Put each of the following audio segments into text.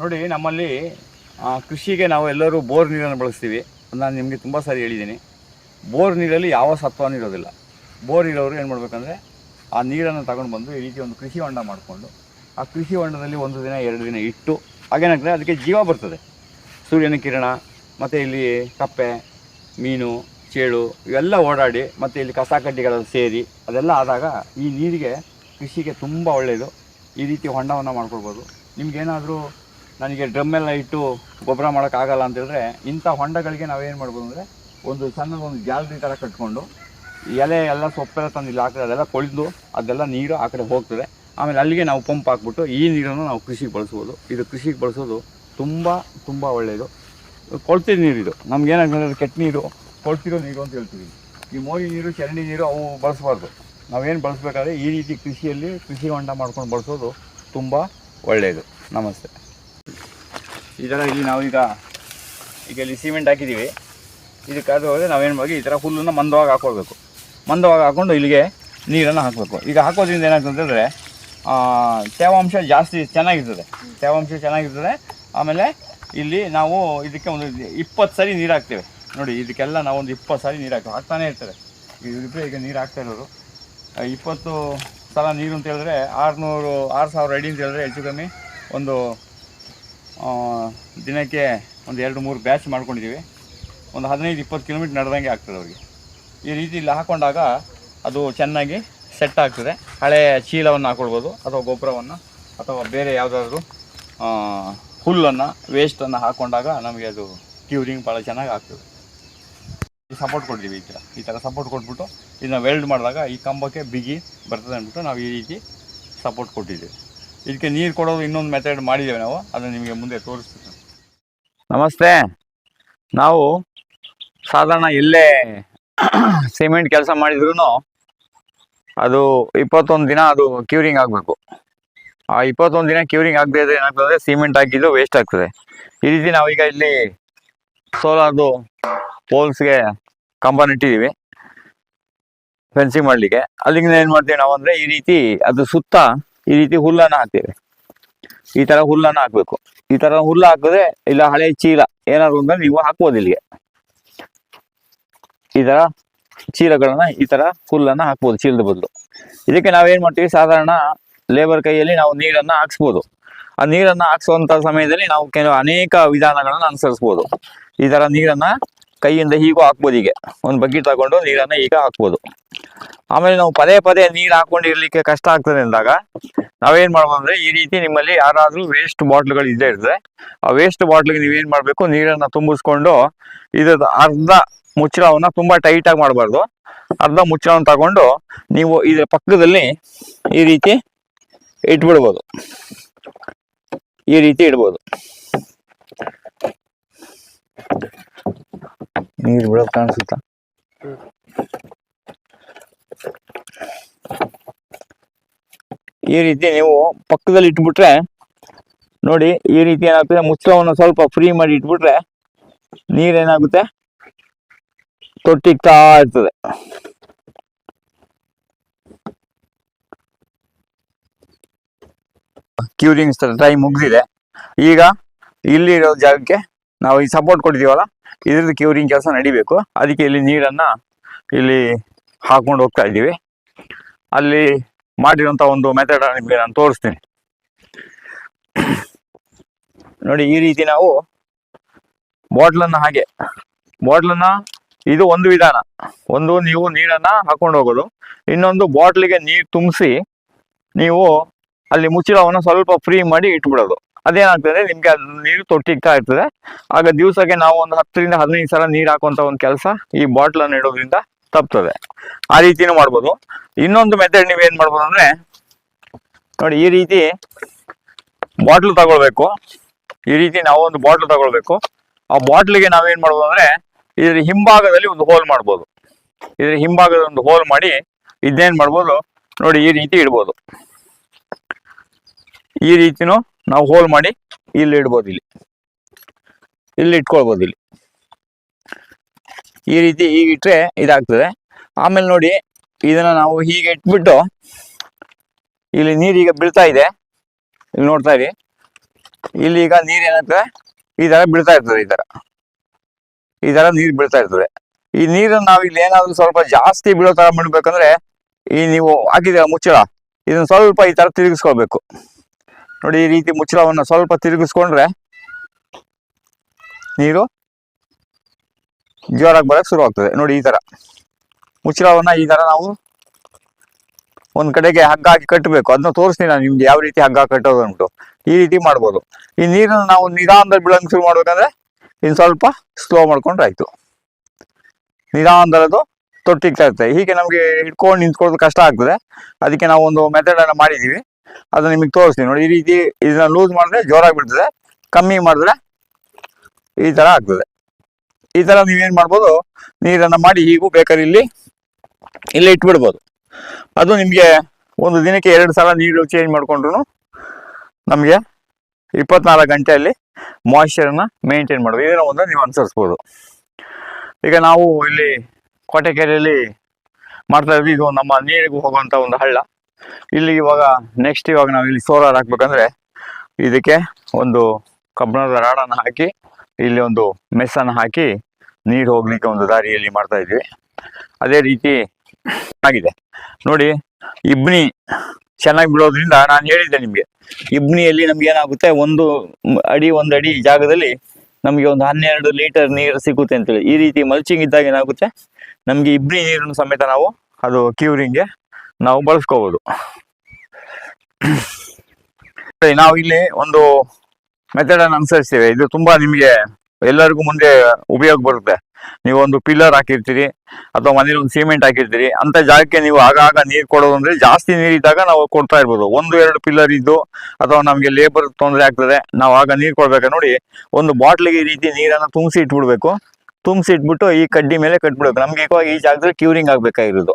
ನೋಡಿ, ನಮ್ಮಲ್ಲಿ ಕೃಷಿಗೆ ನಾವು ಎಲ್ಲರೂ ಬೋರ್ ನೀರನ್ನು ಬಳಸ್ತೀವಿ. ನಾನು ನಿಮಗೆ ತುಂಬ ಸಾರಿ ಹೇಳಿದ್ದೀನಿ. ಬೋರ್ ನೀರಲ್ಲಿ ಯಾವ ಸತ್ವನೂ ಇರೋದಿಲ್ಲ. ಬೋರ್ ಇರೋರು ಏನು ಮಾಡಬೇಕಂದ್ರೆ, ಆ ನೀರನ್ನು ತಗೊಂಡು ಬಂದು ಈ ರೀತಿ ಒಂದು ಕೃಷಿ ಹೊಂಡ ಮಾಡಿಕೊಂಡು, ಆ ಕೃಷಿ ಹೊಂಡದಲ್ಲಿ ಒಂದು ದಿನ, ಎರಡು ದಿನ ಇಟ್ಟು ಹಾಗೇನಾಗ್ತದೆ ಅದಕ್ಕೆ ಜೀವ ಬರ್ತದೆ. ಸೂರ್ಯನ ಕಿರಣ, ಮತ್ತು ಇಲ್ಲಿ ಕಪ್ಪೆ, ಮೀನು, ಚೇಳು, ಇವೆಲ್ಲ ಓಡಾಡಿ, ಮತ್ತು ಇಲ್ಲಿ ಕಸ ಕಡ್ಡಿಗಳೆಲ್ಲ ಸೇರಿ, ಅದೆಲ್ಲ ಆದಾಗ ಈ ನೀರಿಗೆ ಕೃಷಿಗೆ ತುಂಬ ಒಳ್ಳೆಯದು ಈ ರೀತಿ ಹೊಂಡವನ್ನು ಮಾಡ್ಕೊಳ್ಬೋದು. ನಿಮ್ಗೇನಾದರೂ ನನಗೆ ಡ್ರಮ್ಮೆಲ್ಲ ಇಟ್ಟು ಗೊಬ್ಬರ ಮಾಡೋಕ್ಕಾಗಲ್ಲ ಅಂತೇಳಿದ್ರೆ ಇಂಥ ಹೊಂಡಗಳಿಗೆ ನಾವೇನು ಮಾಡ್ಬೋದು ಅಂದರೆ ಒಂದು ಸಣ್ಣ ಒಂದು ಜಾಲರಿ ಥರ ಕಟ್ಕೊಂಡು ಎಲೆ ಎಲ್ಲ ಸೊಪ್ಪೆಲ್ಲ ತಂದು ಇಲ್ಲಿ ಹಾಕಿದ್ರೆ ಅದೆಲ್ಲ ಕೊಳೆದು ಅದೆಲ್ಲ ನೀರು ಆ ಕಡೆ ಹೋಗ್ತದೆ. ಆಮೇಲೆ ಅಲ್ಲಿಗೆ ನಾವು ಪಂಪ್ ಹಾಕ್ಬಿಟ್ಟು ಈ ನೀರನ್ನು ನಾವು ಕೃಷಿಗೆ ಬಳಸ್ಬೋದು. ಇದು ಕೃಷಿಗೆ ಬಳಸೋದು ತುಂಬ ತುಂಬ ಒಳ್ಳೆಯದು ಕೊಳ್ತಿದ ನೀರು ಇದು. ನಮ್ಗೇನಾಗ್ತದೆ ಕೆಟ್ಟ ನೀರು. ಕೊಳ್ತಿರೋ ನೀರು ಅಂತ ಹೇಳ್ತೀವಿ. ಈ ಮೋರಿ ನೀರು, ಚರಂಡಿ ನೀರು ಅವು ಬಳಸಬಾರ್ದು. ನಾವೇನು ಬಳಸಬೇಕಾದ್ರೆ ಈ ರೀತಿ ಕೃಷಿಯಲ್ಲಿ ಕೃಷಿ ಹೊಂಡ ಮಾಡ್ಕೊಂಡು ಬಳಸೋದು ತುಂಬ ಒಳ್ಳೆಯದು ನಮಸ್ತೆ. ಈ ಥರ ಇಲ್ಲಿ ನಾವೀಗ ಈಗ ಇಲ್ಲಿ ಸಿಮೆಂಟ್ ಹಾಕಿದ್ದೀವಿ ಇದಕ್ಕಾದ್ರೆ ಹೋದರೆ ನಾವೇನು ಮಾಡಿ ಈ ಥರ ಹುಲ್ಲನ್ನು ಮಂದವಾಗಿ ಹಾಕೊಳ್ಬೇಕು. ಮಂದವಾಗಿ ಹಾಕ್ಕೊಂಡು ಇಲ್ಲಿಗೆ ನೀರನ್ನು ಹಾಕಬೇಕು. ಈಗ ಹಾಕೋದ್ರಿಂದ ಏನಾಗ್ತದೆ ಅಂತಂದರೆ ತೇವಾಂಶ ಜಾಸ್ತಿ ಚೆನ್ನಾಗಿರ್ತದೆ. ತೇವಾಂಶ ಚೆನ್ನಾಗಿರ್ತದೆ. ಆಮೇಲೆ ಇಲ್ಲಿ ನಾವು ಇದಕ್ಕೆ ಒಂದು ಇಪ್ಪತ್ತು ಸರಿ ನೀರು ಹಾಕ್ತೇವೆ. ನೋಡಿ, ಇದಕ್ಕೆಲ್ಲ ನಾವು ಒಂದು ಇಪ್ಪತ್ತು ಸಾರಿ ನೀರು ಹಾಕ್ತೇವೆ. ಹಾಕ್ತಾನೆ ಇರ್ತಾರೆ. ಇವ್ರಿಬ್ಬರೇ ಈಗ ನೀರು ಹಾಕ್ತಾ ಇರೋರು. ಇಪ್ಪತ್ತು ಸಲ ನೀರು ಅಂತ ಹೇಳಿದ್ರೆ ಆರುನೂರು, ಆರು ಸಾವಿರ ಅಡಿ ಅಂತ ಹೇಳಿದ್ರೆ ಹೆಚ್ಚು ಕಮ್ಮಿ ಒಂದು ದಿನಕ್ಕೆ ಒಂದು ಎರಡು ಮೂರು ಬ್ಯಾಚ್ ಮಾಡ್ಕೊಂಡಿದ್ದೀವಿ. ಒಂದು ಹದಿನೈದು ಇಪ್ಪತ್ತು ಕಿಲೋಮೀಟ್ರ್ ನಡೆದಂಗೆ ಆಗ್ತದೆ ಅವ್ರಿಗೆ. ಈ ರೀತಿ ಇಲ್ಲಿ ಹಾಕೊಂಡಾಗ ಅದು ಚೆನ್ನಾಗಿ ಸೆಟ್ ಆಗ್ತದೆ. ಹಳೆಯ ಚೀಲವನ್ನು ಹಾಕೊಳ್ಬೋದು ಅಥವಾ ಗೊಬ್ಬರವನ್ನು ಅಥವಾ ಬೇರೆ ಯಾವುದಾದ್ರೂ ಹುಲ್ಲನ್ನು ವೇಸ್ಟನ್ನು ಹಾಕೊಂಡಾಗ ನಮಗೆ ಅದು ಕ್ಯೂರಿಂಗ್ ಭಾಳ ಚೆನ್ನಾಗಿ ಆಗ್ತದೆ. ಸಪೋರ್ಟ್ ಕೊಡ್ತೀವಿ ಈ ಥರ. ಈ ಥರ ಸಪೋರ್ಟ್ ಕೊಟ್ಬಿಟ್ಟು ಇದನ್ನ ವೆಲ್ಡ್ ಮಾಡಿದಾಗ ಈ ಕಂಬಕ್ಕೆ ಬಿಗಿ ಬರ್ತದೆ ಅಂದ್ಬಿಟ್ಟು ನಾವು ಈ ರೀತಿ ಸಪೋರ್ಟ್ ಕೊಟ್ಟಿದ್ದೀವಿ. ಇದಕ್ಕೆ ನೀರು ಕೊಡೋದು ಇನ್ನೊಂದು ಮೆಥಡ್ ಮಾಡಿದ್ದೇವೆ ನಾವು. ಅದನ್ನು ನಿಮಗೆ ಮುಂದೆ ತೋರಿಸ್ತೀನಿ. ನಮಸ್ತೆ. ನಾವು ಸಾಧಾರಣ ಇಲ್ಲೇ ಸಿಮೆಂಟ್ ಕೆಲಸ ಮಾಡಿದ್ರು ಅದು ಇಪ್ಪತ್ತೊಂದು ದಿನ ಅದು ಕ್ಯೂರಿಂಗ್ ಆಗಬೇಕು. ಆ ಇಪ್ಪತ್ತೊಂದು ದಿನ ಕ್ಯೂರಿಂಗ್ ಆಗದೆ ಇದ್ರೆ ಏನಾಗ್ತದೆ ಸಿಮೆಂಟ್ ಹಾಕಿದ್ದು ವೇಸ್ಟ್ ಆಗ್ತದೆ. ಈ ರೀತಿ ನಾವೀಗ ಇಲ್ಲಿ ಸೋಲಾರ್ದು ಪೋಲ್ಸ್ಗೆ ಕಂಬನ್ ಇಟ್ಟಿದ್ದೀವಿ. ಫೆನ್ಸಿಂಗ್ ಮಾಡಲಿಕ್ಕೆ. ಅಲ್ಲಿಂದ ಏನು ಮಾಡ್ತೀವಿ ನಾವು ಅಂದರೆ ಈ ರೀತಿ ಅದು ಸುತ್ತ ಈ ರೀತಿ ಹುಲ್ಲನ್ನ ಹಾಕ್ತೇವೆ. ಈ ತರ ಹುಲ್ಲನ್ನ ಹಾಕಬೇಕು. ಈ ತರ ಹುಲ್ಲ ಹಾಕಿದ್ರೆ ಇಲ್ಲ ಹಳೆ ಚೀಲ ಏನಾದ್ರು ಅಂದ್ರೆ ನೀವು ಹಾಕ್ಬೋದು ಇಲ್ಲಿಗೆ. ಈ ತರ ಚೀಲಗಳನ್ನ ಈ ತರ ಹುಲ್ಲನ್ನ ಹಾಕ್ಬೋದು ಚೀಲದ ಬದಲು. ಇದಕ್ಕೆ ನಾವೇನು ಮಾಡ್ತೀವಿ? ಸಾಧಾರಣ ಲೇಬರ್ ಕೈಯಲ್ಲಿ ನಾವು ನೀರನ್ನ ಹಾಕ್ಸ್ಬೋದು. ಆ ನೀರನ್ನ ಹಾಕ್ಸುವಂತ ಸಮಯದಲ್ಲಿ ನಾವು ಕೆಲವು ಅನೇಕ ವಿಧಾನಗಳನ್ನು ಅನುಸರಿಸ್ಬೋದು. ಈ ತರ ನೀರನ್ನ ಕೈಯಿಂದ ಹೀಗೂ ಹಾಕ್ಬೋದು ಹೀಗೆ. ಒಂದು ಬಕೆಟ್ ತಗೊಂಡು ನೀರನ್ನ ಈಗ ಹಾಕ್ಬೋದು. ಆಮೇಲೆ ನಾವು ಪದೇ ಪದೇ ನೀರು ಹಾಕೊಂಡಿರ್ಲಿಕ್ಕೆ ಕಷ್ಟ ಆಗ್ತದೆ ಅಂದಾಗ ನಾವೇನ್ ಮಾಡ್ಬೋದು ಅಂದ್ರೆ ಈ ರೀತಿ ನಿಮ್ಮಲ್ಲಿ ಯಾರಾದ್ರೂ ವೇಸ್ಟ್ ಬಾಟ್ಲ್ಗಳು ಇದ್ದೇ ಇರ್ತದೆ. ಆ ವೇಸ್ಟ್ ಬಾಟ್ಲ್ಗೆ ನೀವೇನ್ ಮಾಡ್ಬೇಕು? ನೀರನ್ನ ತುಂಬಿಸ್ಕೊಂಡು ಇದ ಅರ್ಧ ಮುಚ್ಚಳವನ್ನ ತುಂಬಾ ಟೈಟ್ ಆಗಿ ಮಾಡಬಾರ್ದು. ಅರ್ಧ ಮುಚ್ಚಳವನ್ನು ತಗೊಂಡು ನೀವು ಇದ್ರ ಪಕ್ಕದಲ್ಲಿ ಈ ರೀತಿ ಇಟ್ಬಿಡ್ಬೋದು. ಈ ರೀತಿ ಇಡ್ಬೋದು. ನೀರು ಬಿಡೋದು ಕಾಣಿಸುತ್ತಾ? ಈ ರೀತಿ ನೀವು ಪಕ್ಕದಲ್ಲಿ ಇಟ್ಬಿಟ್ರೆ, ನೋಡಿ ಈ ರೀತಿ ಏನಾಗ್ತದೆ, ಮುಚ್ಚಳವನ್ನು ಸ್ವಲ್ಪ ಫ್ರೀ ಮಾಡಿ ಇಟ್ಬಿಟ್ರೆ ನೀರೇನಾಗುತ್ತೆ ತೊಟ್ಟಿಗ್ತಾ ಇರ್ತದೆ. ಕ್ಯೂರಿಂಗ್ ಟ್ರೈ ಮುಗಿದಿದೆ. ಈಗ ಇಲ್ಲಿರೋ ಜಾಗಕ್ಕೆ ನಾವು ಈ ಸಪೋರ್ಟ್ ಕೊಟ್ಟಿದ್ದೀವಲ್ಲ, ಇದ್ರದ್ದು ಕ್ಯೂರಿಂಗ್ ಕೆಲಸ ನಡಿಬೇಕು. ಅದಕ್ಕೆ ಇಲ್ಲಿ ನೀರನ್ನ ಇಲ್ಲಿ ಹಾಕೊಂಡು ಹೋಗ್ತಾ ಇದ್ದೀವಿ. ಅಲ್ಲಿ ಮಾಡಿರುವಂತ ಒಂದು ಮೆಥಡ್ ನಿಮಗೆ ನಾನು ತೋರಿಸ್ತೀನಿ. ನೋಡಿ, ಈ ರೀತಿ ನಾವು ಬಾಟ್ಲನ್ನ ಹಾಗೆ ಬಾಟ್ಲನ್ನ ಇದು ಒಂದು ವಿಧಾನ. ಒಂದು ನೀವು ನೀರನ್ನ ಹಾಕೊಂಡು ಹೋಗೋದು. ಇನ್ನೊಂದು ಬಾಟ್ಲಿಗೆ ನೀರು ತುಂಬಿಸಿ ನೀವು ಅಲ್ಲಿ ಮುಚ್ಚಳವನ್ನು ಸ್ವಲ್ಪ ಫ್ರೀ ಮಾಡಿ ಇಟ್ಬಿಡೋದು. ಅದೇನಾಗ್ತದೆ ನಿಮ್ಗೆ ಅದು ನೀರು ತೊಟ್ಟಿಗ್ತಾ ಇರ್ತದೆ. ಆಗ ದಿವಸಕ್ಕೆ ನಾವು ಒಂದು ಹತ್ತರಿಂದ ಹದಿನೈದು ಸಲ ನೀರು ಹಾಕುವಂತ ಒಂದು ಕೆಲಸ ಈ ಬಾಟ್ಲನ್ನು ಇಡೋದ್ರಿಂದ ತಪ್ತದೆ. ಆ ರೀತಿನೂ ಮಾಡ್ಬೋದು. ಇನ್ನೊಂದು ಮೆಥಡ್ ನೀವೇನ್ ಮಾಡ್ಬೋದು ಅಂದ್ರೆ, ನೋಡಿ ಈ ರೀತಿ ಬಾಟ್ಲ್ ತಗೊಳ್ಬೇಕು. ಈ ರೀತಿ ನಾವು ಒಂದು ಬಾಟ್ಲ್ ತಗೊಳ್ಬೇಕು. ಆ ಬಾಟ್ಲಿಗೆ ನಾವೇನ್ ಮಾಡ್ಬೋದು ಅಂದ್ರೆ, ಇದ್ರ ಹಿಂಭಾಗದಲ್ಲಿ ಒಂದು ಹೋಲ್ ಮಾಡ್ಬೋದು. ಇದ್ರ ಹಿಂಭಾಗದ ಒಂದು ಹೋಲ್ ಮಾಡಿ ಇದನ್ನೇನ್ ಮಾಡ್ಬೋದು, ನೋಡಿ ಈ ರೀತಿ ಇಡ್ಬೋದು. ಈ ರೀತಿನೂ ನಾವು ಹೋಲ್ ಮಾಡಿ ಇಲ್ಲಿ ಇಡ್ಬೋದು ಇಲ್ಲಿ. ಇಲ್ಲಿ ಇಟ್ಕೊಳ್ಬೋದು ಇಲ್ಲಿ. ಈ ರೀತಿ ಈಗ ಇಟ್ರೆ ಇದಾಗ್ತದೆ. ಆಮೇಲೆ ನೋಡಿ, ಇದನ್ನ ನಾವು ಹೀಗೆ ಇಟ್ಬಿಟ್ಟು ಇಲ್ಲಿ ನೀರು ಈಗ ಬೀಳ್ತಾ ಇದೆ. ಇಲ್ಲಿ ನೋಡ್ತಾ ಇರಿ. ಇಲ್ಲಿ ಈಗ ನೀರು ಏನಾಗ್ತದೆ ಈ ತರ ಬೀಳ್ತಾ ಇರ್ತದೆ ಈ ತರ. ಈ ತರ ನೀರು ಬೀಳ್ತಾ ಇರ್ತದೆ. ಈ ನೀರನ್ನು ನಾವು ಇಲ್ಲಿ ಏನಾದ್ರು ಸ್ವಲ್ಪ ಜಾಸ್ತಿ ಬೀಳೋ ತರ ಮಾಡ್ಬೇಕಂದ್ರೆ ಈ ನೀವು ಹಾಕಿದ ಮುಚ್ಚಳ. ಇದನ್ನ ಸ್ವಲ್ಪ ಈ ತರ ತಿರುಗಿಸ್ಕೊಳ್ಬೇಕು ನೋಡಿ ಈ ರೀತಿ ಮುಚ್ಚಳವನ್ನು ಸ್ವಲ್ಪ ತಿರುಗಿಸ್ಕೊಂಡ್ರೆ ನೀರು ಜೋರಾಗಿ ಬರಕ್ ಶುರು ಆಗ್ತದೆ. ನೋಡಿ ಈ ತರ. ಮುಚ್ಚಳವನ್ನು ಈ ತರ ನಾವು ಒಂದು ಕಡೆಗೆ ಹಗ್ಗ ಹಾಕಿ ಕಟ್ಟಬೇಕು ಅದನ್ನ ತೋರಿಸ್ತೀನಿ ನಾನು ನಿಮ್ಗೆ ಯಾವ ರೀತಿ ಹಗ್ಗ ಕಟ್ಟೋದು ಉಂಟು ಈ ರೀತಿ ಮಾಡ್ಬೋದು. ಈ ನೀರನ್ನು ನಾವು ನಿಧಾನದಲ್ಲಿ ಬೀಳಂಗ್ ಶುರು ಮಾಡ್ಬೇಕಂದ್ರೆ ಇನ್ನು ಸ್ವಲ್ಪ ಸ್ಲೋ ಮಾಡ್ಕೊಂಡ್ರೆ ಆಯ್ತು ನಿಧಾನದಲ್ಲದು ತೊಟ್ಟಿಗ್ತಾ ಇರ್ತದೆ. ಹೀಗೆ ನಮಗೆ ಹಿಡ್ಕೊಂಡು ನಿಂತ್ಕೊಳ್ಳೋದು ಕಷ್ಟ ಆಗ್ತದೆ. ಅದಕ್ಕೆ ನಾವು ಒಂದು ಮೆಥಡ್ ಅನ್ನ ಮಾಡಿದೀವಿ ಅದನ್ನ ನಿಮಗೆ ತೋರಿಸ್ತೀನಿ. ನೋಡಿ ಈ ರೀತಿ ಇದನ್ನ ಲೂಸ್ ಮಾಡಿದ್ರೆ ಜೋರಾಗಿ ಬಿಡ್ತದೆ. ಕಮ್ಮಿ ಮಾಡಿದ್ರೆ ಈ ತರ ಆಗ್ತದೆ. ಈ ತರ ನೀವೇನ್ ಮಾಡ್ಬೋದು, ನೀರನ್ನ ಮಾಡಿ ಹೀಗೂ ಬೇಕಾದ್ರೆ ಇಲ್ಲಿ ಇಲ್ಲಿ ಇಟ್ಬಿಡ್ಬೋದು. ಅದು ನಿಮಗೆ ಒಂದು ದಿನಕ್ಕೆ ಎರಡು ಸಲ ನೀರು ಚೇಂಜ್ ಮಾಡ್ಕೊಂಡ್ರು ನಮಗೆ ಇಪ್ಪತ್ನಾಲ್ಕು ಗಂಟೆಯಲ್ಲಿ ಮಾಯಿಶ್ಚರನ್ನ ಮೇಂಟೈನ್ ಮಾಡೋದು. ಇದನ್ನ ಒಂದು ನೀವು ಅನುಸರಿಸ್ಬೋದು. ಈಗ ನಾವು ಇಲ್ಲಿ ಕೋಟೆಕೆರೆಯಲ್ಲಿ ಮಾಡ್ತಾ ಇದ್ವಿ ಇದು ನಮ್ಮ ನೀರಿಗೆ ಹೋಗುವಂತ ಒಂದು ಹಳ್ಳ. ಇಲ್ಲಿ ಇವಾಗ ನೆಕ್ಸ್ಟ್ ಇವಾಗ ನಾವು ಇಲ್ಲಿ ಸೋಲಾರ್ ಹಾಕ್ಬೇಕಂದ್ರೆ ಇದಕ್ಕೆ ಒಂದು ಕಬ್ಬಿಣದ ರಾಡನ್ನು ಹಾಕಿ ಇಲ್ಲಿ ಒಂದು ಮೆಸ್ಸನ್ನು ಹಾಕಿ ನೀರು ಹೋಗ್ಲಿಕ್ಕೆ ಒಂದು ದಾರಿಯಲ್ಲಿ ಮಾಡ್ತಾ ಇದ್ವಿ. ಅದೇ ರೀತಿ ಆಗಿದೆ. ನೋಡಿ, ಇಬ್ನಿ ಚೆನ್ನಾಗಿ ಬಿಡೋದ್ರಿಂದ ನಾನು ಹೇಳಿದ್ದೆ ನಿಮಗೆ, ಇಬ್ನಿಯಲ್ಲಿ ನಮ್ಗೆ ಏನಾಗುತ್ತೆ, ಒಂದು ಅಡಿ ಒಂದು ಅಡಿ ಜಾಗದಲ್ಲಿ ನಮಗೆ ಒಂದು ಹನ್ನೆರಡು ಲೀಟರ್ ನೀರು ಸಿಗುತ್ತೆ ಅಂತೇಳಿ ಈ ರೀತಿ ಮಲ್ಚಿಂಗ್ ಇದ್ದಾಗ ಏನಾಗುತ್ತೆ, ನಮಗೆ ಇಬ್ನಿ ನೀರನ್ನು ಸಮೇತ ನಾವು ಅದು ಕ್ಯೂರಿಂಗ್ಗೆ ನಾವು ಬಳಸ್ಕೋಬೋದು. ನಾವು ಇಲ್ಲಿ ಒಂದು ಮೆಥಡ್ ಅನ್ನು ಅನುಸರಿಸ್ತೇವೆ. ಇದು ತುಂಬಾ ನಿಮಗೆ ಎಲ್ಲರಿಗೂ ಮುಂದೆ ಉಪಯೋಗ ಬರುತ್ತೆ. ನೀವು ಒಂದು ಪಿಲ್ಲರ್ ಹಾಕಿರ್ತೀರಿ, ಅಥವಾ ಮನೇಲಿ ಒಂದು ಸಿಮೆಂಟ್ ಹಾಕಿರ್ತೀರಿ, ಅಂತ ಜಾಗಕ್ಕೆ ನೀವು ಆಗಾಗ ನೀರು ಕೊಡೋದು ಅಂದ್ರೆ ಜಾಸ್ತಿ ನೀರು ಇದ್ದಾಗ ನಾವು ಕೊಡ್ತಾ ಇರ್ಬೋದು. ಒಂದು, ಎರಡು ಪಿಲ್ಲರ್ ಇದ್ದು, ಅಥವಾ ನಮಗೆ ಲೇಬರ್ ತೊಂದರೆ ಆಗ್ತದೆ, ನಾವು ಆಗ ನೀರು ಕೊಡ್ಬೇಕು ನೋಡಿ, ಒಂದು ಬಾಟ್ಲಿಗೆ ಈ ರೀತಿ ನೀರನ್ನ ತುಂಬಿಸಿ ಇಟ್ಬಿಡ್ಬೇಕು. ತುಂಬಿಸಿ ಇಟ್ಬಿಟ್ಟು ಈ ಕಡ್ಡಿ ಮೇಲೆ ಕಟ್ಬಿಡ್ಬೇಕು. ನಮ್ಗೆ ಇವಾಗ ಈ ಜಾಗದಲ್ಲಿ ಕ್ಯೂರಿಂಗ್ ಆಗ್ಬೇಕಾಗಿರೋದು.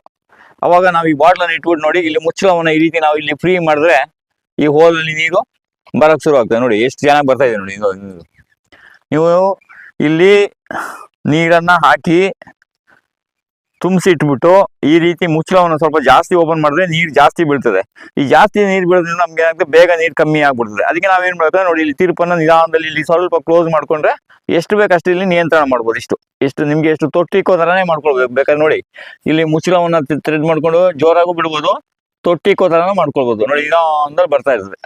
ಅವಾಗ ನಾವು ಈ ಬಾಟ್ಲನ್ನು ಇಟ್ಬಿಟ್ಟು ನೋಡಿ, ಇಲ್ಲಿ ಮುಚ್ಚಳವನ್ನು ಈ ರೀತಿ ನಾವು ಇಲ್ಲಿ ಫ್ರೀ ಮಾಡಿದ್ರೆ, ಈ ಹೋಲ್ ಅಲ್ಲಿ ನೀರು ಬರಕ್ ಶುರು ಆಗ್ತದೆ. ನೋಡಿ, ಎಷ್ಟು ಚೆನ್ನಾಗಿ ಬರ್ತಾ ಇದೆ ನೋಡಿ. ನೀವು ಇಲ್ಲಿ ನೀರನ್ನ ಹಾಕಿ ತುಂಬಿಸಿ ಇಟ್ಬಿಟ್ಟು ಈ ರೀತಿ ಮುಚ್ಚಳವನ್ನು ಸ್ವಲ್ಪ ಜಾಸ್ತಿ ಓಪನ್ ಮಾಡಿದ್ರೆ ನೀರು ಜಾಸ್ತಿ ಬೀಳ್ತದೆ. ಈ ಜಾಸ್ತಿ ನೀರು ಬೀಳೋದ್ರಿಂದ ನಮ್ಗೆ ಏನಾಗುತ್ತೆ, ಬೇಗ ನೀರು ಕಮ್ಮಿ ಆಗ್ಬಿಡ್ತದೆ. ಅದಕ್ಕೆ ನಾವೇನ್ ಮಾಡ್ತೇವೆ, ನೋಡಿ, ಇಲ್ಲಿ ತೀರ್ಪನ್ನ ನಿಧಾನದಲ್ಲಿ ಇಲ್ಲಿ ಸ್ವಲ್ಪ ಕ್ಲೋಸ್ ಮಾಡ್ಕೊಂಡ್ರೆ ಎಷ್ಟು ಬೇಕಷ್ಟು ಇಲ್ಲಿ ನಿಯಂತ್ರಣ ಮಾಡ್ಬೋದು ಇಷ್ಟು. ಎಷ್ಟು, ನಿಮ್ಗೆ ಎಷ್ಟು ತೊಟ್ಟಿಕ್ಕೋ ಥರನೇ ಮಾಡ್ಕೊಳ್ಬೇಕು ಬೇಕಾದ್ರೆ ನೋಡಿ, ಇಲ್ಲಿ ಮುಚ್ಚಳವನ್ನ ಥ್ರೆಡ್ ಮಾಡ್ಕೊಂಡು ಜೋರಾಗೂ ಬಿಡ್ಬೋದು ತೊಟ್ಟಿಕ್ಕೋ ಥರನೂ ಮಾಡ್ಕೊಳ್ಬೋದು. ನೋಡಿ, ನಿಧಾನದಲ್ಲಿ ಬರ್ತಾ ಇರ್ತದೆ.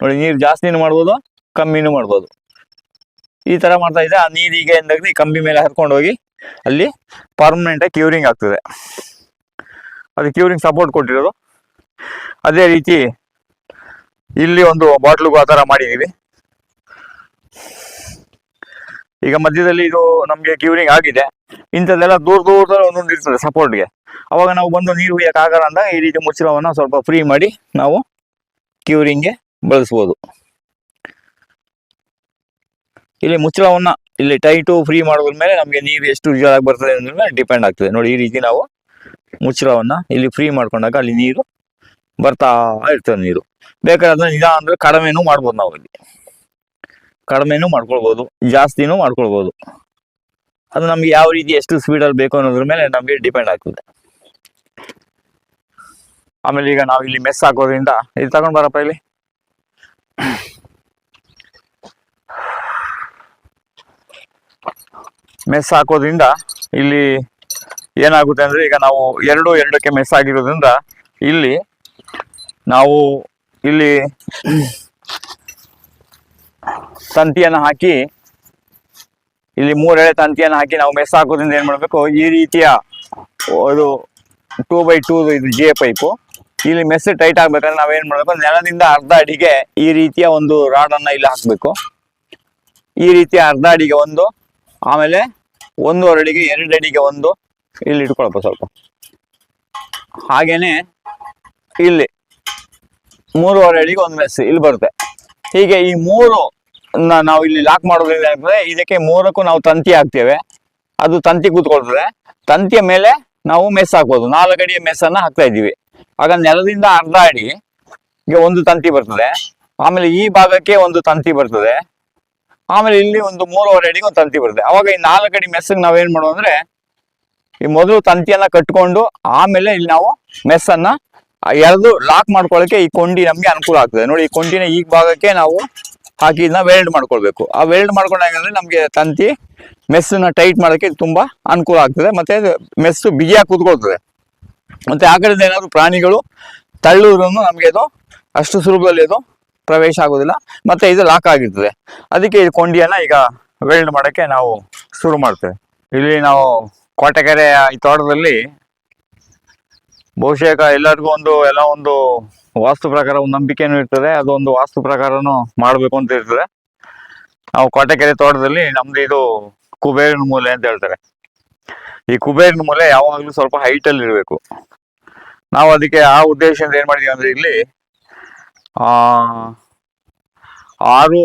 ನೋಡಿ, ನೀರು ಜಾಸ್ತಿನೂ ಮಾಡ್ಬೋದು, ಕಮ್ಮಿನೂ ಮಾಡ್ಬೋದು. ಈ ತರ ಮಾಡ್ತಾ ಇದ್ರೆ ಆ ನೀರಿಗೆ ಈ ಕಂಬಿ ಮೇಲೆ ಹರ್ಕೊಂಡು ಹೋಗಿ ಅಲ್ಲಿ ಪರ್ಮನೆಂಟ್ ಆಗಿ ಕ್ಯೂರಿಂಗ್ ಆಗ್ತದೆ. ಅದು ಕ್ಯೂರಿಂಗ್ ಸಪೋರ್ಟ್ ಕೊಟ್ಟಿರೋದು. ಅದೇ ರೀತಿ ಇಲ್ಲಿ ಒಂದು ಬಾಟ್ಲಿಗೂ ಆ ಥರ ಮಾಡಿದ್ದೀವಿ. ಈಗ ಮಧ್ಯದಲ್ಲಿ ಇದು ನಮಗೆ ಕ್ಯೂರಿಂಗ್ ಆಗಿದೆ. ಇಂಥದ್ದೆಲ್ಲ ದೂರ ದೂರದಲ್ಲಿ ಒಂದೊಂದು ಇರ್ತದೆ ಸಪೋರ್ಟ್ಗೆ ಅವಾಗ ನಾವು ಬಂದು ನೀರು ಹುಯ್ಯಕ್ಕೆ ಆಗಲ್ಲ ಅಂದಾಗ ಈ ರೀತಿ ಮುಚ್ಚಳವನ್ನು ಸ್ವಲ್ಪ ಫ್ರೀ ಮಾಡಿ ನಾವು ಕ್ಯೂರಿಂಗ್ಗೆ ಬಳಸ್ಬೋದು. ಇಲ್ಲಿ ಮುಚ್ಚಳವನ್ನ ಇಲ್ಲಿ ಟೈಟು ಫ್ರೀ ಮಾಡೋದ್ರ ಮೇಲೆ ನಮಗೆ ನೀರು ಎಷ್ಟು ಜೋರಾಗಿ ಬರ್ತದೆ ಅನ್ನೋದ್ರ ಮೇಲೆ ಡಿಪೆಂಡ್ ಆಗ್ತದೆ. ನೋಡಿ ಈ ರೀತಿ ನಾವು ಮುಚ್ಚಳವನ್ನ ಇಲ್ಲಿ ಫ್ರೀ ಮಾಡ್ಕೊಂಡಾಗ ಅಲ್ಲಿ ನೀರು ಬರ್ತಾ ಇರ್ತದೆ ನೀರು. ಬೇಕಾದ್ರೆ ಅದನ್ನ ನಿಧಾನ ಅಂದ್ರೆ ಕಡಿಮೆನೂ ಮಾಡ್ಬೋದು ನಾವು ಇಲ್ಲಿ. ಕಡಿಮೆನೂ ಮಾಡ್ಕೊಳ್ಬೋದು, ಜಾಸ್ತಿನೂ ಮಾಡ್ಕೊಳ್ಬೋದು. ಅದು ನಮ್ಗೆ ಯಾವ ರೀತಿ ಎಷ್ಟು ಸ್ಪೀಡಲ್ಲಿ ಬೇಕು ಅನ್ನೋದ್ರ ಮೇಲೆ ನಮಗೆ ಡಿಪೆಂಡ್ ಆಗ್ತದೆ. ಆಮೇಲೆ ಈಗ ನಾವು ಇಲ್ಲಿ ಮೆಸ್ ಹಾಕೋದ್ರಿಂದ ಇದು ತಗೊಂಡ್ ಬರಪ್ಪ ಇಲ್ಲಿ. ಮೆಸ್ ಹಾಕೋದ್ರಿಂದ ಇಲ್ಲಿ ಏನಾಗುತ್ತೆ ಅಂದ್ರೆ ಈಗ ನಾವು ಎರಡು ಎರಡಕ್ಕೆ ಮೆಸ್ ಆಗಿರೋದ್ರಿಂದ ಇಲ್ಲಿ ನಾವು ಇಲ್ಲಿ ತಂತಿಯನ್ನ ಹಾಕಿ ಇಲ್ಲಿ ಮೂರೆಳೆ ತಂತಿಯನ್ನ ಹಾಕಿ ನಾವು ಮೆಸ್ ಹಾಕೋದ್ರಿಂದ ಏನ್ ಮಾಡಬೇಕು? ಈ ರೀತಿಯ ಅದು ಟೂ ಬೈ ಟೂ ಇದು ಜೆ ಪೈಪು ಇಲ್ಲಿ ಮೆಸ್ ಟೈಟ್ ಆಗ್ಬೇಕಂದ್ರೆ ನಾವೇನ್ ಮಾಡ್ಬೇಕು? ನೆಲದಿಂದ ಅರ್ಧ ಅಡಿಗೆ ಈ ರೀತಿಯ ಒಂದು ರಾಡನ್ನ ಇಲ್ಲಿ ಹಾಕ್ಬೇಕು. ಈ ರೀತಿಯ ಅರ್ಧ ಅಡಿಗೆ ಒಂದು, ಆಮೇಲೆ ಒಂದೂವರೆ ಅಡಿಗೆ, ಎರಡು ಅಡಿಗೆ ಒಂದು ಇಲ್ಲಿ ಇಟ್ಕೊಳಪ್ಪ ಸ್ವಲ್ಪ. ಹಾಗೇನೆ ಇಲ್ಲಿ ಮೂರುವರೆ ಅಡಿಗೆ ಒಂದು ಮೆಸ್ ಇಲ್ಲಿ ಬರುತ್ತೆ. ಹೀಗೆ ಈ ಮೂರು ನಾವು ಇಲ್ಲಿ ಲಾಕ್ ಮಾಡೋದ್ರಿಂದ ಇದಕ್ಕೆ ಮೂರಕ್ಕೂ ನಾವು ತಂತಿ ಹಾಕ್ತೇವೆ. ಅದು ತಂತಿ ಕೂತ್ಕೊಳ್ತದೆ. ತಂತಿಯ ಮೇಲೆ ನಾವು ಮೆಸ್ ಹಾಕ್ಬೋದು. ನಾಲ್ಕು ಅಡಿಯ ಮೆಸ್ ಅನ್ನ ಹಾಕ್ತಾ ಇದ್ದೀವಿ. ಆಗ ನೆಲದಿಂದ ಅರ್ಧ ಅಡಿಗೆ ಒಂದು ತಂತಿ ಬರ್ತದೆ. ಆಮೇಲೆ ಈ ಭಾಗಕ್ಕೆ ಒಂದು ತಂತಿ ಬರ್ತದೆ. ಆಮೇಲೆ ಇಲ್ಲಿ ಒಂದು ಮೂರುವರೆ ಅಡಿಗೆ ಒಂದು ತಂತಿ ಬರ್ತದೆ. ಅವಾಗ ಈ ನಾಲ್ಕು ಅಡಿ ಮೆಸ್ಸಿಗೆ ನಾವೇನ್ ಮಾಡುವ ಅಂದ್ರೆ, ಈ ಮೊದಲು ತಂತಿಯನ್ನ ಕಟ್ಕೊಂಡು ಆಮೇಲೆ ಇಲ್ಲಿ ನಾವು ಮೆಸ್ಸನ್ನ ಎರಡು ಲಾಕ್ ಮಾಡ್ಕೊಳ್ಳೋಕೆ ಈ ಕೊಂಡಿ ನಮಗೆ ಅನುಕೂಲ ಆಗ್ತದೆ. ನೋಡಿ, ಈ ಕೊಂಡಿನ ಈ ಭಾಗಕ್ಕೆ ನಾವು ಹಾಕಿ ಇದನ್ನ ವೆಲ್ಡ್ ಮಾಡ್ಕೊಳ್ಬೇಕು. ಆ ವೆಲ್ಡ್ ಮಾಡ್ಕೊಂಡಾಗಂದ್ರೆ ನಮಗೆ ತಂತಿ ಮೆಸ್ಸನ್ನ ಟೈಟ್ ಮಾಡೋಕ್ಕೆ ತುಂಬಾ ಅನುಕೂಲ ಆಗ್ತದೆ. ಮತ್ತೆ ಮೆಸ್ಸು ಬಿಗಿಯಾಗಿ ಕೂತ್ಕೊಳ್ತದೆ. ಮತ್ತೆ ಆ ಕಡೆಯಿಂದ ಏನಾದ್ರು ಪ್ರಾಣಿಗಳು ತಳ್ಳುದ್ರು ನಮಗೆ ಅದು ಅಷ್ಟು ಸುಲಭದಲ್ಲಿ ಅದು ಪ್ರವೇಶ ಆಗೋದಿಲ್ಲ. ಮತ್ತೆ ಇದು ಲಾಕ್ ಆಗಿರ್ತದೆ. ಅದಕ್ಕೆ ಈ ಕೊಂಡಿಯನ್ನ ಈಗ ವೆಲ್ಡ್ ಮಾಡೋಕ್ಕೆ ನಾವು ಶುರು ಮಾಡ್ತೇವೆ. ಇಲ್ಲಿ ನಾವು ಕೋಟೆಕೆರೆ ಈ ತೋಟದಲ್ಲಿ ಬಹುಶಃ ಎಲ್ಲರಿಗೂ ಒಂದು ಎಲ್ಲ ಒಂದು ವಾಸ್ತು ಪ್ರಕಾರ ಒಂದು ನಂಬಿಕೆನೂ ಇರ್ತದೆ. ಅದೊಂದು ವಾಸ್ತು ಪ್ರಕಾರನು ಮಾಡಬೇಕು ಅಂತ ಇರ್ತದೆ. ನಾವು ಕೋಟೆಕೆರೆ ತೋಟದಲ್ಲಿ ನಮ್ದು ಇದು ಕುಬೇರಿನ ಮೂಲೆ ಅಂತ ಹೇಳ್ತಾರೆ. ಈ ಕುಬೇರಿನ ಮೂಲೆ ಯಾವಾಗಲೂ ಸ್ವಲ್ಪ ಹೈಟ್ ಅಲ್ಲಿ ಇರಬೇಕು. ನಾವು ಅದಕ್ಕೆ ಆ ಉದ್ದೇಶದಿಂದ ಏನ್ ಮಾಡಿದೀವಿ ಅಂದ್ರೆ ಇಲ್ಲಿ ಆರು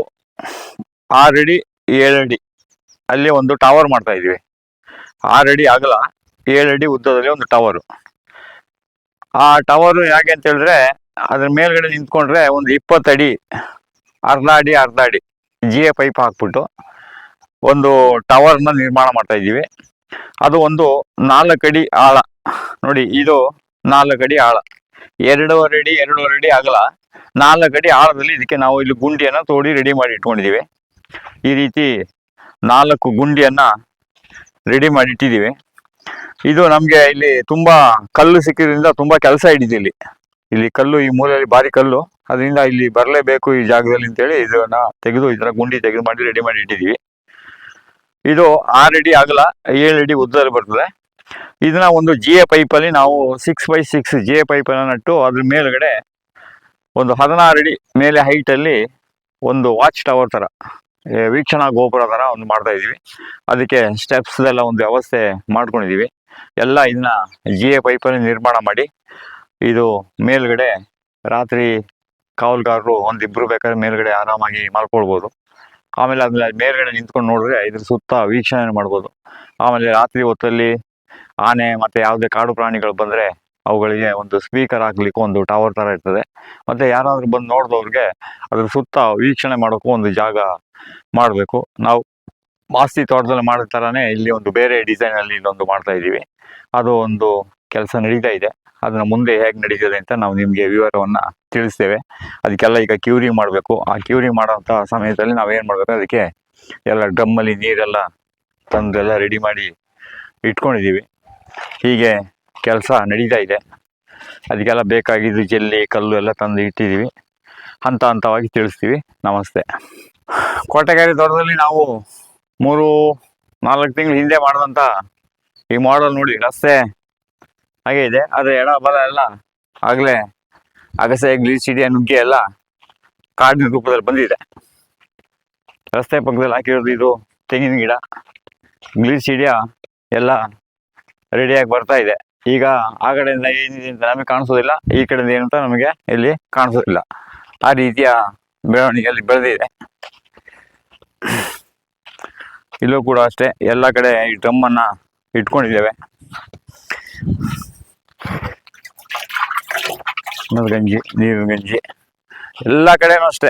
ಆರು ಅಡಿ, ಏಳು ಅಡಿ ಅಲ್ಲಿ ಒಂದು ಟವರ್ ಮಾಡ್ತಾ ಇದೀವಿ. ಆರು ಅಡಿ ಅಗಲ ಏಳು ಅಡಿ ಉದ್ದದಲ್ಲಿ ಒಂದು ಟವರು ಆ ಟವರು ಯಾಕೆ ಅಂತ ಹೇಳಿದ್ರೆ, ಅದ್ರ ಮೇಲ್ಗಡೆ ನಿಂತ್ಕೊಂಡ್ರೆ ಒಂದು ಇಪ್ಪತ್ತಡಿ ಅರ್ಧ ಅಡಿ ಅರ್ಧ ಅಡಿ ಜಿ ಎ ಪೈಪ್ ಹಾಕ್ಬಿಟ್ಟು ಒಂದು ಟವರ್ನ ನಿರ್ಮಾಣ ಮಾಡ್ತಾ ಇದ್ದೀವಿ. ಅದು ಒಂದು ನಾಲ್ಕಡಿ ಆಳ. ನೋಡಿ, ಇದು ನಾಲ್ಕಡಿ ಆಳ. ಎರಡೂವರೆ ಅಡಿ ಎರಡೂವರೆ ಅಡಿ ಅಗಲ. ನಾಲ್ಕಡಿ ಆಳದಲ್ಲಿ ಇದಕ್ಕೆ ನಾವು ಇಲ್ಲಿ ಗುಂಡಿಯನ್ನ ತೋಡಿ ರೆಡಿ ಮಾಡಿ ಇಟ್ಕೊಂಡಿದ್ದೀವಿ ಈ ರೀತಿ ನಾಲ್ಕು ಗುಂಡಿಯನ್ನ ರೆಡಿ ಮಾಡಿ ಇಟ್ಟಿದ್ದೀವಿ ಇದು ನಮ್ಗೆ ಇಲ್ಲಿ ತುಂಬಾ ಕಲ್ಲು ಸಿಕ್ಕಿದ್ರಿಂದ ತುಂಬಾ ಕೆಲಸ ಹಿಡಿದು ಇಲ್ಲಿ. ಇಲ್ಲಿ ಕಲ್ಲು, ಈ ಮೂಲೆಯಲ್ಲಿ ಭಾರಿ ಕಲ್ಲು. ಅದರಿಂದ ಇಲ್ಲಿ ಬರಲೇಬೇಕು ಈ ಜಾಗದಲ್ಲಿ ಅಂತೇಳಿ ಇದನ್ನ ತೆಗೆದು, ಇದರ ಗುಂಡಿ ತೆಗೆದು ಮಾಡಿ ರೆಡಿ ಮಾಡಿ ಇಟ್ಟಿದ್ದೀವಿ ಇದು ಆರು ಅಡಿ ಅಗಲ, ಏಳು ಅಡಿ ಉದ್ದದಲ್ಲಿ ಬರ್ತದೆ. ಇದನ್ನ ಒಂದು ಜಿ ಎ ಪೈಪಲ್ಲಿ ನಾವು six by six G A ಪೈಪನ್ನು ನಟ್ಟು ಅದ್ರ ಮೇಲ್ಗಡೆ ಒಂದು ಹದಿನಾರು ಅಡಿ ಮೇಲೆ ಹೈಟಲ್ಲಿ ಒಂದು ವಾಚ್ ಟವರ್ ಥರ ವೀಕ್ಷಣಾ ಗೋಪುರ ಥರ ಒಂದು ಮಾಡ್ತಾ ಇದೀವಿ ಅದಕ್ಕೆ ಸ್ಟೆಪ್ಸ್ ಎಲ್ಲ ಒಂದು ವ್ಯವಸ್ಥೆ ಮಾಡ್ಕೊಂಡಿದೀವಿ ಎಲ್ಲ ಇದನ್ನ ಜಿ ಎ ಪೈಪಲ್ಲಿ ನಿರ್ಮಾಣ ಮಾಡಿ, ಇದು ಮೇಲ್ಗಡೆ ರಾತ್ರಿ ಕಾವಲ್ಗಾರರು ಒಂದಿಬ್ರು ಬೇಕಾದ್ರೆ ಮೇಲ್ಗಡೆ ಆರಾಮಾಗಿ ಮಲ್ಕೊಳ್ಬೋದು ಆಮೇಲೆ ಅದನ್ನ ಮೇಲ್ಗಡೆ ನಿಂತ್ಕೊಂಡು ನೋಡಿದ್ರೆ ಇದ್ರ ಸುತ್ತ ವೀಕ್ಷಣೆ ಮಾಡ್ಬೋದು. ಆಮೇಲೆ ರಾತ್ರಿ ಹೊತ್ತಲ್ಲಿ ಆನೆ ಮತ್ತೆ ಯಾವುದೇ ಕಾಡು ಪ್ರಾಣಿಗಳು ಬಂದ್ರೆ ಅವುಗಳಿಗೆ ಒಂದು ಸ್ಪೀಕರ್ ಹಾಕ್ಲಿಕ್ಕೆ ಒಂದು ಟವರ್ ತರ ಇರ್ತದೆ. ಮತ್ತೆ ಯಾರಾದರೂ ಬಂದು ನೋಡಿದವ್ರಿಗೆ ಅದ್ರ ಸುತ್ತ ವೀಕ್ಷಣೆ ಮಾಡೋಕ್ಕೂ ಒಂದು ಜಾಗ ಮಾಡಬೇಕು. ನಾವು ಮಾಸ್ತಿ ತೋಟದಲ್ಲಿ ಮಾಡಿದ ಥರನೇ ಇಲ್ಲಿ ಒಂದು ಬೇರೆ ಡಿಸೈನ್ ಅಲ್ಲಿ ಇನ್ನೊಂದು ಮಾಡ್ತಾ ಇದ್ದೀವಿ. ಅದು ಒಂದು ಕೆಲಸ ನಡೀತಾ ಇದೆ. ಅದನ್ನ ಮುಂದೆ ಹೇಗೆ ನಡೀತದೆ ಅಂತ ನಾವು ನಿಮಗೆ ವಿವರವನ್ನ ತಿಳಿಸ್ತೇವೆ. ಅದಕ್ಕೆಲ್ಲ ಈಗ ಕ್ಯೂರಿಂಗ್ ಮಾಡಬೇಕು. ಆ ಕ್ಯೂರಿಂಗ್ ಮಾಡೋಂಥ ಸಮಯದಲ್ಲಿ ನಾವೇನು ಮಾಡಬೇಕು ಅದಕ್ಕೆ ಎಲ್ಲ ಡ್ರಮ್ಮಲ್ಲಿ ನೀರೆಲ್ಲ ತಂದೆಲ್ಲ ರೆಡಿ ಮಾಡಿ ಇಟ್ಕೊಂಡಿದ್ದೀವಿ. ಹೀಗೆ ಕೆಲಸ ನಡೀತಾ ಇದೆ. ಅದಕ್ಕೆಲ್ಲ ಬೇಕಾಗಿದ್ದು ಜಲ್ಲಿ, ಕಲ್ಲು ಎಲ್ಲ ತಂದು ಇಟ್ಟಿದ್ದೀವಿ. ಹಂತ ಹಂತವಾಗಿ ತಿಳಿಸ್ತೀವಿ. ನಮಸ್ತೆ. ಕೋಟೆಗಾರಿ ತೋಟದಲ್ಲಿ ನಾವು ಮೂರು, ನಾಲ್ಕು ತಿಂಗಳು ಹಿಂದೆ ಮಾಡಿದಂಥ ಈ ಮಾಡಲ್ ನೋಡಿ. ರಸ್ತೆ ಹಾಗೆ ಇದೆ. ಆದರೆ ಎಡ ಬಲ ಎಲ್ಲ ಆಗಲೇ ಅಗಸೆ ಗ್ಲೀಸಿಡಿಯ ನುಗ್ಗೆ ಎಲ್ಲ ಕಾಡಿನ ರೂಪದಲ್ಲಿ ಬಂದಿದೆ. ರಸ್ತೆ ಪಕ್ಕದಲ್ಲಿ ಹಾಕಿರೋದು ಇದು ತೆಂಗಿನ ಗಿಡ. ಗ್ಲೀಸಿಡಿಯ ಎಲ್ಲ ರೆಡಿಯಾಗಿ ಬರ್ತಾ ಇದೆ. ಈಗ ಆ ಕಡೆಯಿಂದ ಏನಿದೆ ಅಂತ ನಮಗೆ ಕಾಣಿಸೋದಿಲ್ಲ. ಈ ಕಡೆಯಿಂದ ಏನು ಅಂತ ನಮಗೆ ಇಲ್ಲಿ ಕಾಣಿಸೋದಿಲ್ಲ. ಆ ರೀತಿಯ ಬೆಳವಣಿಗೆಯಲ್ಲಿ ಬೆಳೆದಿದೆ. ಇಲ್ಲೂ ಕೂಡ ಅಷ್ಟೇ ಎಲ್ಲ ಕಡೆ ಈ ಡ್ರಮ್ಮನ್ನ ಇಟ್ಕೊಂಡಿದ್ದೇವೆ. ಅನ್ನದ ಗಂಜಿ ನೀರಿನ ಗಂಜಿ. ಎಲ್ಲ ಕಡೆನೂ ಅಷ್ಟೇ.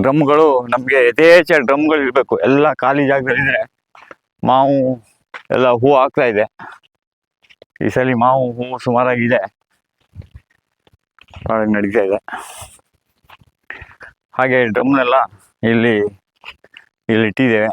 ಡ್ರಮ್ಗಳು ನಮಗೆ ಯಥೇಚ್ಛ ಡ್ರಮ್ಗಳು ಇರಬೇಕು. ಎಲ್ಲ ಖಾಲಿ ಜಾಗದಲ್ಲಿದ್ರೆ ಮಾವು ಎಲ್ಲ ಹೂ ಆಗ್ತಾ ಇದೆ. ಈ ಸಲ ಮಾವು ಹೂವು ಸುಮಾರಾಗಿದೆ. ಒಳಗೆ ನಡೀತಾ ಇದೆ. ಹಾಗೆ ಡ್ರಮ್ನೆಲ್ಲ ಇಲ್ಲಿ ಇಲ್ಲಿ ಇಟ್ಟಿದ್ದೇವೆ.